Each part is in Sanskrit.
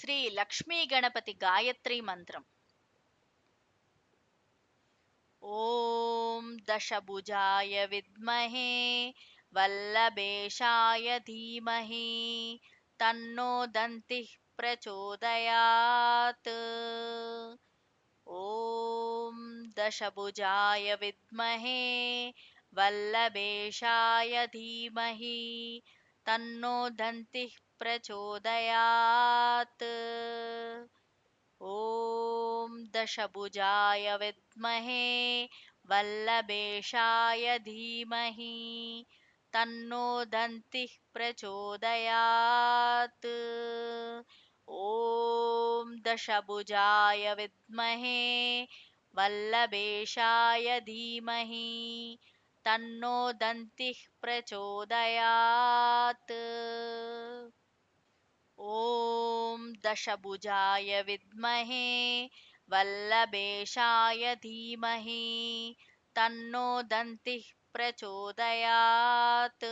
శ్రీ లక్ష్మీ గణపతి గాయత్రి మంత్రం ఓం దశభుజాయ విద్మహే వల్లభేషాయ ధీమహి తన్నో దంతి ప్రచోదయాత్ ఓం దశభుజాయ విద్మహే వల్లభేషాయ ధీమహి తన్నో దంతి प्रचोदयात् दशभुजाय विद्महे वल्लभेशाय धीमहि तन्नो दन्तिः प्रचोदयात्। ॐ दशभुजाय विद्महे वल्लभेशाय धीमहि तन्नो दन्तिः प्रचोदयात्। ॐ दशभुजाय विद्महे वल्लभेशाय धीमहि तन्नो दन्तिः प्रचोदयात्।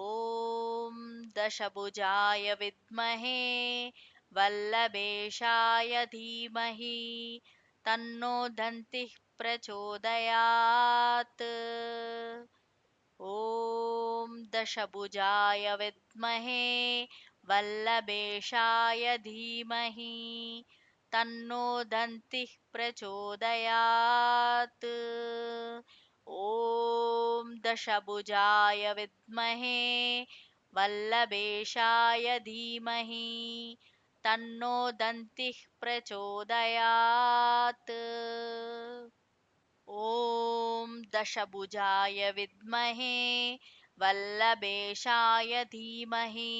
ॐ दशभुजाय विद्महे वल्लभेशाय धीमहि तन्नो दन्तिः प्रचोदयात्। ॐ दशभुजाय विद्महे वल्लभेशाय धीमहि तन्नो दन्तिः प्रचोदयात्। ॐ दशभुजाय विद्महे वल्लभेशाय धीमहि तन्नो दन्तिः प्रचोदयात्। ॐ दशभुजाय विद्महे वल्लभेशाय धीमहि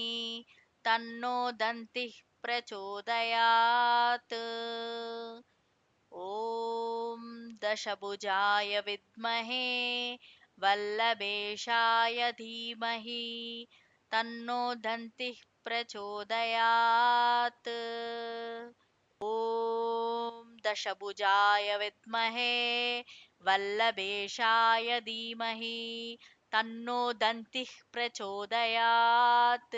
तन्नो दन्तिः प्रचोदयात्। ॐ दशभुजाय विद्महे वल्लभेशाय धीमहि तन्नो दन्तिः प्रचोदयात्। ॐ दशभुजाय विद्महे वल्लभेशाय धीमहि तन्नो दन्तिः प्रचोदयात्